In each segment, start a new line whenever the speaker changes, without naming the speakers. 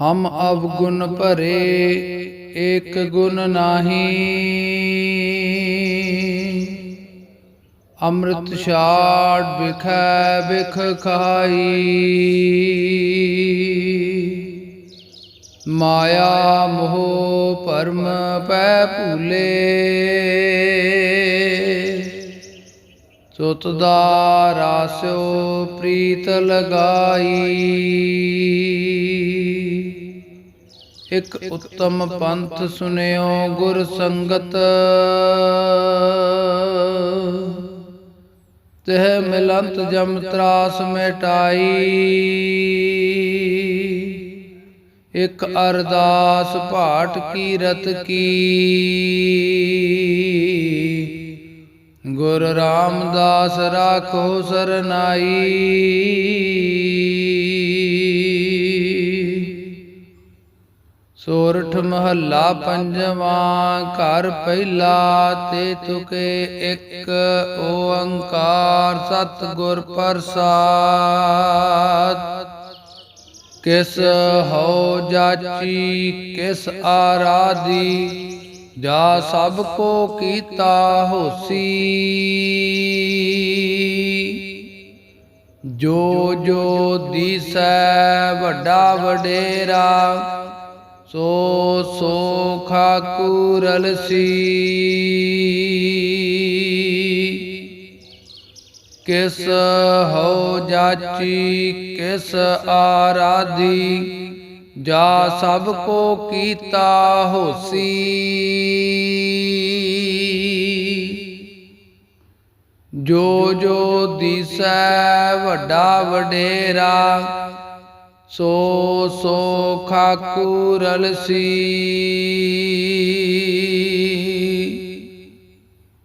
ਹਮ ਅਵਗੁਣ ਭਰੇ, ਏਕ ਗੁਣ ਨਾਹੀ। ਅੰਮ੍ਰਿਤ ਛਾੜ ਬਿਖੈ ਬਿਖ ਖਾਈ। ਮਾਇਆ ਮੋਹ ਪਰਮ ਪੈ ਭੂਲੇ। ਸੁਤ ਦਾ ਰਾਸਿਓ ਪ੍ਰੀਤ ਲਗਾਈ। ਇਕ ਉੱਤਮ ਪੰਥ ਸੁਨਿਓ ਗੁਰ ਸੰਗਤ। ਤਹ ਮਿਲੰਤ ਜਮ ਤਰਾਸ ਮਿਟਾਈ। ਇਕ ਅਰਦਾਸ ਭਾਟ ਕੀਰਤ ਕੀ। ਗੁਰ ਰਾਮਦਾਸ ਰਾਖੋ ਸਰਨਾਈ। ਸੋਰਠ ਮਹੱਲਾ ਪੰਜਵਾਂ, ਘਰ ਪਹਿਲਾ ਤੇ ਤੁਕੇ ਇੱਕ, ਓੰਕਾਰ ਸਤਿਗੁਰ ਪ੍ਰਸਾਦ। ਕਿਸ ਹੋ ਜਾਚੀ, ਕਿਸ ਆਰਾਧੀ ਜਾ ਸਭ ਕੋ ਕੀਤਾ ਹੋਸੀ। ਜੋ ਜੋ ਦੀਸੈ ਵੱਡਾ ਵਡੇਰਾ, ਸੋ ਸੋ ਖਾਕੂਰਲ ਸੀ। ਕਿਸ ਹੋ ਜਾਚੀ, ਕਿਸ ਆਰਾਧੀ ਜਾ ਸਭ ਕੋ ਕੀਤਾ ਹੋਸੀ। ਜੋ ਜੋ ਦੀਸੈ ਵੱਡਾ ਵਡੇਰਾ ਸੋ ਸੋ ਖਾਕੂਰਲ ਸੀ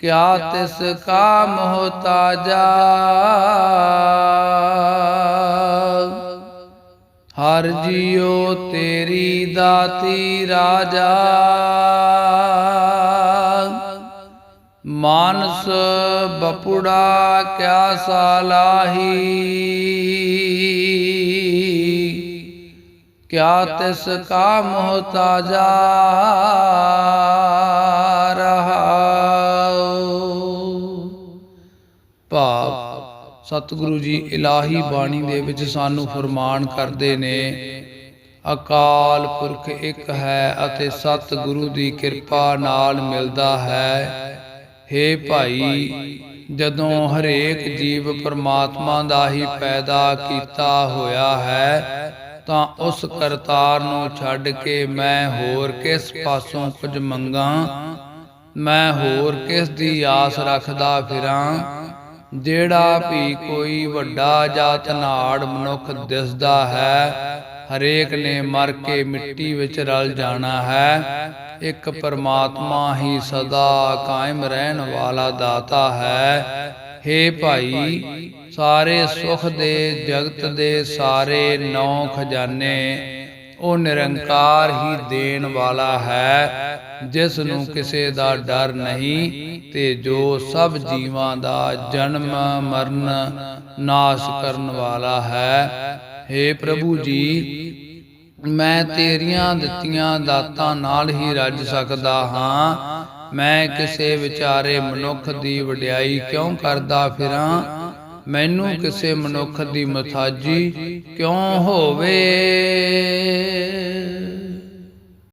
ਕਿਆ ਤਿਸ ਕਾ ਮਹਤਾਜਾ ਹਰ ਜਿਉ ਤੇਰੀ ਦਾਤੀ ਰਾਜਾ। ਮਾਨਸ ਬਪੁੜਾ ਕਿਆ ਸਾਲਾਹੀ। ਕਿਆ ਤਿਸ ਕਾ ਮੁਹਤਾਜਾ ਭਾਵ ਸਤਿਗੁਰੂ ਜੀ ਇਲਾਹੀ ਬਾਣੀ ਦੇ ਵਿੱਚ ਸਾਨੂੰ ਫਰਮਾਨ ਕਰਦੇ ਨੇ, ਅਕਾਲ ਪੁਰਖ ਇੱਕ ਹੈ ਅਤੇ ਸਤਿਗੁਰੂ ਦੀ ਕਿਰਪਾ ਨਾਲ ਮਿਲਦਾ ਹੈ। ਹੇ ਭਾਈ, ਜਦੋਂ ਹਰੇਕ ਜੀਵ ਪਰਮਾਤਮਾ ਦਾ ਹੀ ਪੈਦਾ ਕੀਤਾ ਹੋਇਆ ਹੈ, ਤਾਂ ਉਸ ਕਰਤਾਰ ਨੂੰ ਛੱਡ ਕੇ ਮੈਂ ਹੋਰ ਕਿਸ ਪਾਸੋਂ ਕੁਝ ਮੰਗਾ? ਮੈਂ ਹੋਰ ਕਿਸ ਦੀ ਆਸ ਰੱਖਦਾ ਫਿਰਾਂ? ਜਿਹੜਾ ਵੀ ਕੋਈ ਵੱਡਾ ਜਾਂ ਧਨਾੜ ਮਨੁੱਖ ਦਿਸਦਾ ਹੈ, ਹਰੇਕ ਨੇ ਮਰ ਕੇ ਮਿੱਟੀ ਵਿੱਚ ਰਲ ਜਾਣਾ ਹੈ। ਇੱਕ ਪਰਮਾਤਮਾ ਹੀ ਸਦਾ ਕਾਇਮ ਰਹਿਣ ਵਾਲਾ ਦਾਤਾ ਹੈ। ਹੇ ਭਾਈ, ਸਾਰੇ ਸੁਖ ਦੇ ਜਗਤ ਦੇ ਸਾਰੇ ਨੌ ਖਜ਼ਾਨੇ ਉਹ ਨਿਰੰਕਾਰ ਹੀ ਦੇਣ ਵਾਲਾ ਹੈ ਜਿਸ ਨੂੰ ਕਿਸੇ ਦਾ ਡਰ ਨਹੀਂ ਤੇ ਜੋ ਸਭ ਜੀਵਾਂ ਦਾ ਜਨਮ, ਮਰਨ, ਨਾਸ਼ ਕਰਨ ਵਾਲਾ ਹੈ। हे ਪ੍ਰਭੂ ਜੀ, ਮੈਂ ਤੇਰੀਆਂ ਦਿੱਤੀਆਂ ਦਾਤਾਂ ਨਾਲ ਹੀ ਰੱਜ ਸਕਦਾ ਹਾਂ। ਮੈਂ ਕਿਸੇ ਵਿਚਾਰੇ ਮਨੁੱਖ ਦੀ ਵਡਿਆਈ ਕਿਉਂ ਕਰਦਾ ਫਿਰਾਂ? ਮੈਨੂੰ ਕਿਸੇ ਮਨੁੱਖ ਦੀ ਮਥਾਜੀ ਕਿਉਂ ਹੋਵੇ?